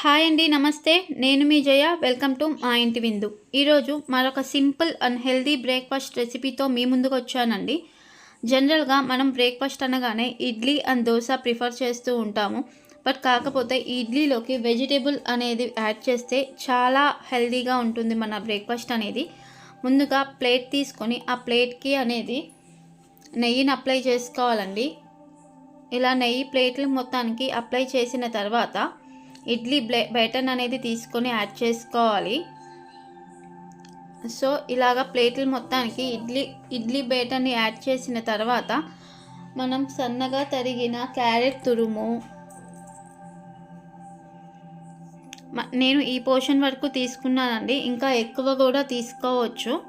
Hi అండి నమస్తే. నేను మీ జయ. వెల్కమ్ టు మా ఇంటి విందు. ఈరోజు మరొక సింపుల్ అండ్ హెల్దీ బ్రేక్ఫాస్ట్ రెసిపీతో మీ ముందుకు వచ్చానండి. జనరల్గా మనం బ్రేక్ఫాస్ట్ అనగానే ఇడ్లీ అండ్ దోశ ప్రిఫర్ చేస్తూ ఉంటాము. బట్ కాకపోతే ఇడ్లీలోకి వెజిటేబుల్ అనేది యాడ్ చేస్తే చాలా హెల్దీగా ఉంటుంది మన బ్రేక్ఫాస్ట్ అనేది. ముందుగా ప్లేట్ తీసుకొని ఆ ప్లేట్కి అనేది నెయ్యిని అప్లై చేసుకోవాలండి. ఇలా నెయ్యి ప్లేట్లు మొత్తానికి అప్లై చేసిన తర్వాత ఇడ్లీ బ్లే అనేది తీసుకొని యాడ్ చేసుకోవాలి. సో ఇలాగ ప్లేట్లు మొత్తానికి ఇడ్లీ ఇడ్లీ బేటర్ని యాడ్ చేసిన తర్వాత మనం సన్నగా తరిగిన క్యారెట్ తురుము. మ- నేను ఈ పోర్షన్ వరకు తీసుకున్నానండి. ఇంకా ఎక్కువ కూడా తీసుకోవచ్చు.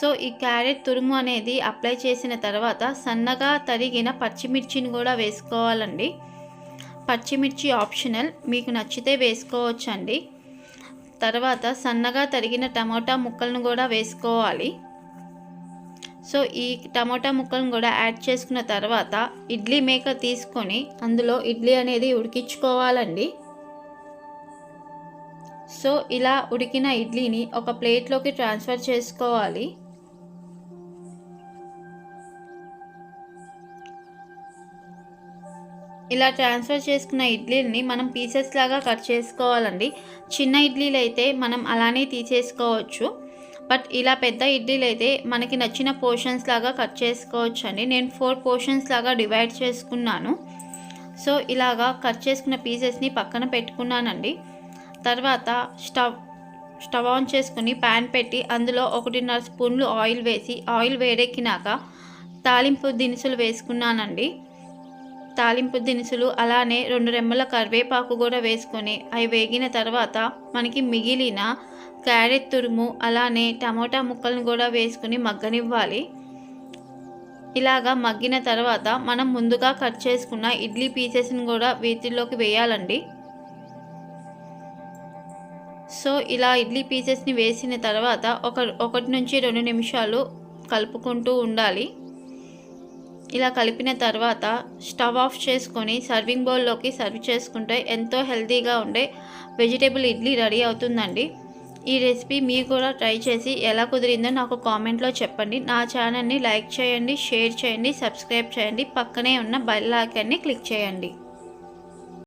సో ఈ క్యారెట్ తురుము అనేది అప్లై చేసిన తర్వాత సన్నగా తరిగిన పచ్చిమిర్చిని కూడా వేసుకోవాలండి. పచ్చిమిర్చి ఆప్షనల్ మీకు నచ్చితే వేసుకోవచ్చండి. తర్వాత సన్నగా తరిగిన టమోటా ముక్కలను కూడా వేసుకోవాలి. సో ఈ టమోటా ముక్కలను కూడా యాడ్ చేసుకున్న తర్వాత ఇడ్లీ మేక తీసుకొని అందులో ఇడ్లీ అనేది ఉడికించుకోవాలండి. సో ఇలా ఉడికిన ఇడ్లీని ఒక ప్లేట్లోకి ట్రాన్స్ఫర్ చేసుకోవాలి. ఇలా ట్రాన్స్ఫర్ చేసుకున్న ఇడ్లీని మనం పీసెస్ లాగా కట్ చేసుకోవాలండి. చిన్న ఇడ్లీలు అయితే మనం అలానే తీసేసుకోవచ్చు. బట్ ఇలా పెద్ద ఇడ్లీలు అయితే మనకి నచ్చిన పోర్షన్స్ లాగా కట్ చేసుకోవచ్చు అండి నేను ఫోర్ పోర్షన్స్ లాగా డివైడ్ చేసుకున్నాను. సో ఇలాగా కట్ చేసుకున్న పీసెస్ని పక్కన పెట్టుకున్నానండి. తర్వాత స్టవ్ స్టవ్ ఆన్ చేసుకుని ప్యాన్ పెట్టి అందులో ఒకటిన్నర స్పూన్లు ఆయిల్ వేసి ఆయిల్ వేడెక్కినాక తాలింపు దినుసులు వేసుకున్నానండి. తాలింపు దినుసులు అలానే రెండు రెమ్మల కరివేపాకు కూడా వేసుకొని అవి వేగిన తర్వాత మనకి మిగిలిన క్యారెట్ తురుము అలానే టమోటా ముక్కలను కూడా వేసుకుని మగ్గనివ్వాలి. ఇలాగా మగ్గిన తర్వాత మనం ముందుగా కట్ చేసుకున్న ఇడ్లీ పీసెస్ని కూడా వీటిల్లోకి వేయాలండి. సో ఇలా ఇడ్లీ పీసెస్ని వేసిన తర్వాత ఒక ఒకటి నుంచి రెండు నిమిషాలు కలుపుకుంటూ ఉండాలి. ఇలా కలిపిన తర్వాత స్టవ్ ఆఫ్ చేసుకొని సర్వింగ్ బౌల్లోకి సర్వ్ చేసుకుంటే ఎంతో హెల్తీగా ఉండే వెజిటేబుల్ ఇడ్లీ రెడీ అవుతుందండి. ఈ రెసిపీ మీరు కూడా ట్రై చేసి ఎలా కుదిరిందో నాకు కామెంట్లో చెప్పండి. నా ఛానల్ని లైక్ చేయండి షేర్ చేయండి సబ్స్క్రైబ్ చేయండి. పక్కనే ఉన్న బెల్ ఐకాన్ని క్లిక్ చేయండి.